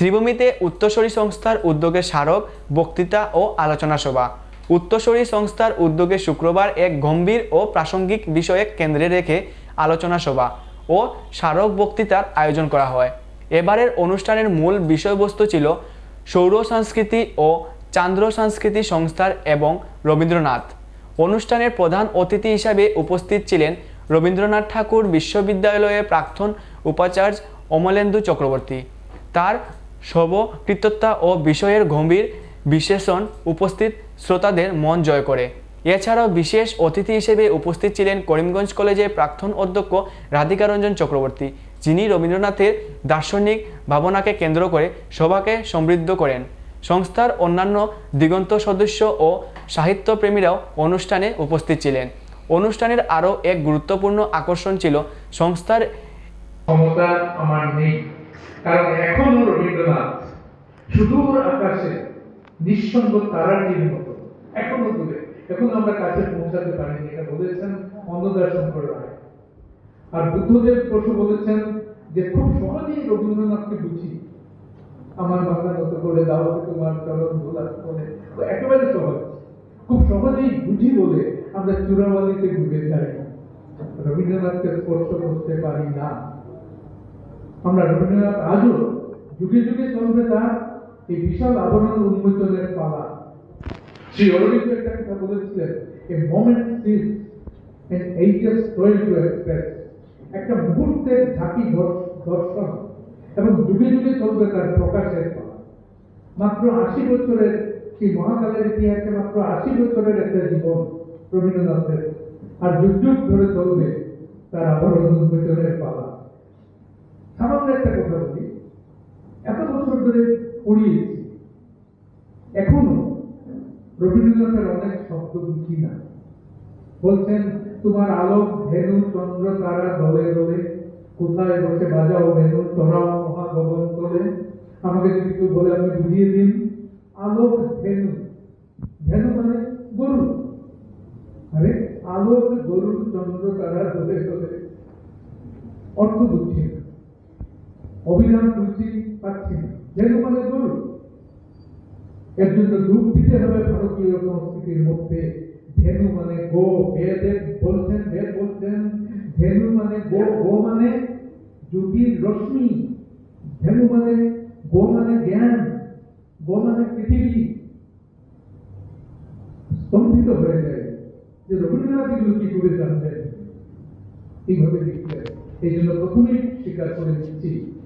শ্রীভূমিতে উত্তরসূরি সংস্থার উদ্যোগে স্মারক, বক্তৃতা ও আলোচনা সভা। উত্তরসূরি সংস্থার উদ্যোগে শুক্রবার এক গম্ভীর ও প্রাসঙ্গিক বিষয়ে কেন্দ্রে রেখে আলোচনা সভা ও স্মারক বক্তৃতার আয়োজন করা হয়। এবারের অনুষ্ঠানের মূল বিষয়বস্তু ছিল সৌর সংস্কৃতি ও চান্দ্র সংস্কৃতি সংস্থার এবং রবীন্দ্রনাথ। অনুষ্ঠানের প্রধান অতিথি হিসাবে উপস্থিত ছিলেন রবীন্দ্রনাথ ঠাকুর বিশ্ববিদ্যালয়ের প্রাক্তন উপাচার্য অমলেন্দু চক্রবর্তী। তার সবকৃতত্বা ও বিষয়ের গম্ভীর বিশেষণ উপস্থিত শ্রোতাদের মন জয় করে। এছাড়াও বিশেষ অতিথি হিসেবে উপস্থিত ছিলেন করিমগঞ্জ কলেজের প্রাক্তন অধ্যক্ষ রাধিকা রঞ্জন চক্রবর্তী, যিনি রবীন্দ্রনাথের দার্শনিক ভাবনাকে কেন্দ্র করে সভাকে সমৃদ্ধ করেন। সংস্থার অন্যান্য দিগন্ত সদস্য ও সাহিত্যপ্রেমীরাও অনুষ্ঠানে উপস্থিত ছিলেন। অনুষ্ঠানের আরও এক গুরুত্বপূর্ণ আকর্ষণ ছিল সংস্থার ক্ষমতা আমার নেই। কারণ এখনও রবীন্দ্রনাথ সুদূর আকাশে নিঃসঙ্গ তারাটির মতো এখনও দূরে। এখন আমরা কাছে পৌঁছাতে পারিনি। এটা বলেছেন অন্নদর্শন করে রায়। আর বুদ্ধদেব প্রশ্ন বলেছেন যে, খুব সহজেই রবীন্দ্রনাথকে বুঝি। আমার মাথা নত করে দাও তোমার চরণ ধুলা করে একেবারে সহজ। খুব সহজেই বুঝি বলে আমরা চূড়াবালিতে ডুবে যাই। রবীন্দ্রনাথকে স্পর্শ করতে পারি না। আমরা রবীন্দ্রনাথ আজও যুগে যুগে চলবে তার এই বিশাল আবরণ উন্মোচনের পালা। শ্রী অরবিন্দ একটা কথা বলেছিলেন a moment seize and express একটা মুহূর্তের ঝাঁকি দর্শ- দর্শন এবং যুগে যুগে চলবে তার প্রকাশের পালা। মাত্র আশি বছরের সেই মহাকালের ইতিহাসে মাত্র আশি বছরের একটা জীবন রবীন্দ্রনাথের, আর যুগ যুগ ধরে চলবে তার আবরণ উন্মোচনের পালা সামান্য একটা কথা বলি এত বছর ধরে পড়িয়েছি। এখনও রবীন্দ্রনাথের অনেক শব্দ বুঝি না। বলছেন, তোমার আলোক ধেনু চন্দ্র তারা দলে দলে, কোথায় বসে বাজাও ভেনু মহা গগন তোলে? আমাকে যদি কেউ বলে আপনি বুঝিয়ে দিন। আলোক ধেনু ধেনু মানে গরু। আরে, আলোক, গরু, চন্দ্র তারা দলে দলে। অর্থ বুঝছি না। অভিধান বুঝছি পাচ্ছি না। যেন মানে গরু এর জন্য দুঃখ দিতে হবে ভারতীয় সংস্কৃতির মধ্যে। ধেনু মানে গো, বেদে বলছেন, বেদ বলছেন, ধেনু মানে গো গো মানে জ্যোতির রশ্মি। ধেনু মানে গো মানে জ্ঞান। গো মানে পৃথিবী। স্তম্ভিত হয়ে যায়। যে রবীন্দ্রনাথ এগুলো কি করে জানবেন এইভাবে লিখলেন এই জন্য প্রথমেই স্বীকার করে দিচ্ছি